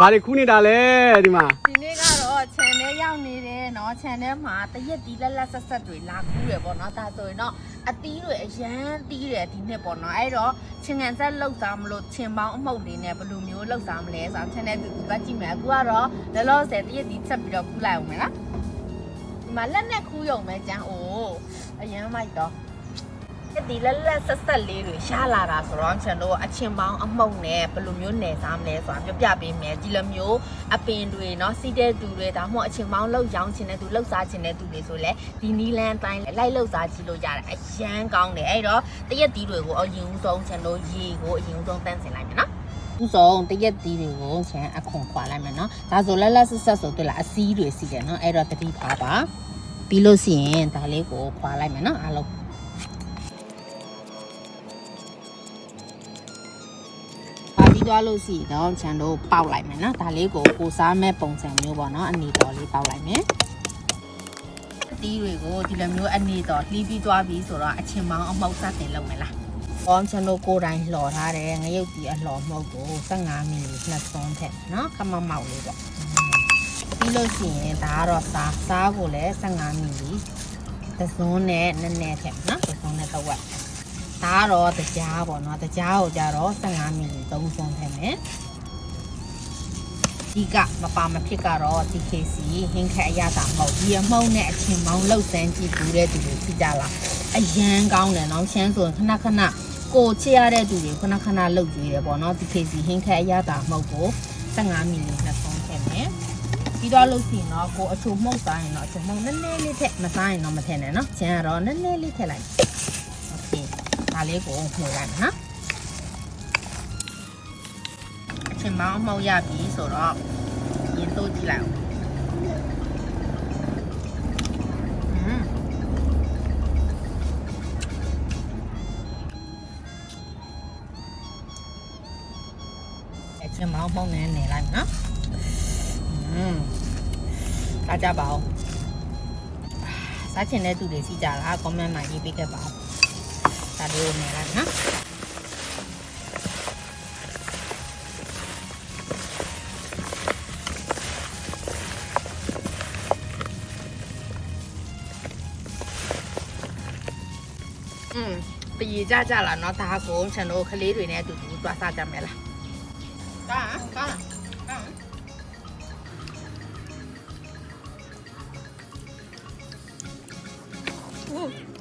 ဘာတွေခူးနေတာလဲဒီမှာ ဒီနေ့ကတော့ channel ရောက်နေတယ်เนาะ channel မှာတရက်ဒီလက်လက်ဆက်ဆက်တွေလာကူးရပေါ့เนาะဒါဆိုရင်တော့အသီးတွေအရန်တီးတယ်ဒီနှစ်ပေါ့เนาะအဲ့တော့ချင်းကန်ဆက်လောက်စားမလို့ချင်းပေါင်းအမှုတ်လေးနဲ့ဘယ်လိုမျိုးလောက်စားမလဲဆိုတော့ channel တူတူပဲကြည့်မယ်အခုကတော့လောလောဆယ်တရက်ဒီဆက်ပြီးတော့ကူးလိုက်အောင်မယ်နော်ဒီမှာလက်နဲ့ခူးရုံပဲကျန်အိုးအရန်မိုက်တော့ ဒီလက်လက်ဆက်ဆက်လေးတွေရှားလာတာဆိုတော့ကျွန်တော်အချင်းပေါင်းအမှုန့်နဲ့ဘယ်လိုမျိုးနယ်စားမလဲဆိုတာပြောပြပေးမယ်ဒီလိုမျိုးအပင်တွေเนาะစီးတဲ့တူတွေဒါမှမဟုတ်အချင်းပေါင်းလောက်ရောင်းချင်တဲ့သူလောက်စားချင်တဲ့သူတွေဆိုလဲဒီနီလန်တိုင်းလိုက်လောက်စားကြည့်လို့ရတယ်အရန်ကောင်းတယ်အဲ့တော့တရက်တီးတွေကိုအရင်ဦးဆုံးကျွန်တော်ရေကိုအရင်ဦးဆုံးတန်းစင်လိုက်မယ်နော်ဥဆုံးတရက်တီးတွေကိုချန်အခွန်ခွာလိုက်မယ်နော်ဒါဆိုလက်လက်ဆက်ဆက်ဆိုတွေ့လားအစည်းတွေစီတယ်နော်အဲ့တော့တတိထားပါပြီးလို့ရှိရင်ဒါလေးကိုခွာလိုက်မယ်နော်အားလုံး သွားလို့ရှိရင်တော့ခြံတို့ပေါက်လိုက်မယ်နော်ဒါလေးကိုကိုစားမဲ့ပုံစံမျိုးပေါ့နော်အနေတော်လေးပေါက်လိုက်မယ်အသီးတွေကိုဒီလိုမျိုးအနေတော်လှီးပြီးသွားပြီဆိုတော့အချင်းမောင်းအမောက်စတင်လုပ်မယ်လား။ဘောင်းချန်တို့ကိုယ်တိုင်လှော်ထားတယ်ငရုတ်ကြီးအလှော်မှုတ်ကို15မိနစ်နှစ်စွန်းထက်နော်ခမမောက်လေးပေါ့။ပြီးလို့ရှိရင်ဒါကတော့စားစားကိုလည်း15မိနစ်တစ်စွန်းနဲ့နည်းနည်းထက်နော်တစ်စွန်းနဲ့တစ်ဝက် ဒါကတော့တကြားပေါ့နော်တကြားကိုကြတော့15မီလီ3ဆွန်းထည့်မယ်ဒီကမပါမဖြစ်ကတော့ TKC ဟင်းခက်အရသာမဟုတ်ဒီအမုံနဲ့အချင်းမောင်းလှုပ်ဆန်းကြည့်ဘူးတဲ့သူတွေကြည့်ကြလားအရန်ကောင်းတယ်နော်ရှမ်းဆိုရင်ခဏခဏကိုချစ်ရတဲ့သူတွေခဏခဏလှုပ်ကြည့်တယ်ပေါ့နော် TKC ဟင်းခက်အရသာမဟုတ်ကို15မီလီ2ဆွန်းထည့်မယ်ပြီးတော့လို့ရှိရင်တော့ကိုအချိုမှုတ်စားရင်တော့အချိုမှုတ်နည်းနည်းလေးထက်မစားရင်တော့မထည့်နဲ့နော်။ကျန်ကတော့နည်းနည်းလေးထည့်လိုက်။ Okay ဒါလေးကိုမှုတ်လိုက်မယ်နော်အချိန်မောင်းမှုတ်ရပြီဆိုတော့ရင်တို့ကြည့်လိုက်အောင်ကျမအောင်ပေါင်းနေနေလိုက်နော်။อืมအားကြပါအောင်။စားချင်တဲ့သူတွေစီကြလား comment မှာရေးပေးခဲ့ပါဦး။ തടയുന്ന ഇറങ്ങ bây giờ ra là nó ta cũng sẽ nấu cái lý rồi nè tụi tụi ta ra mẹ là ta ta ta 嗯。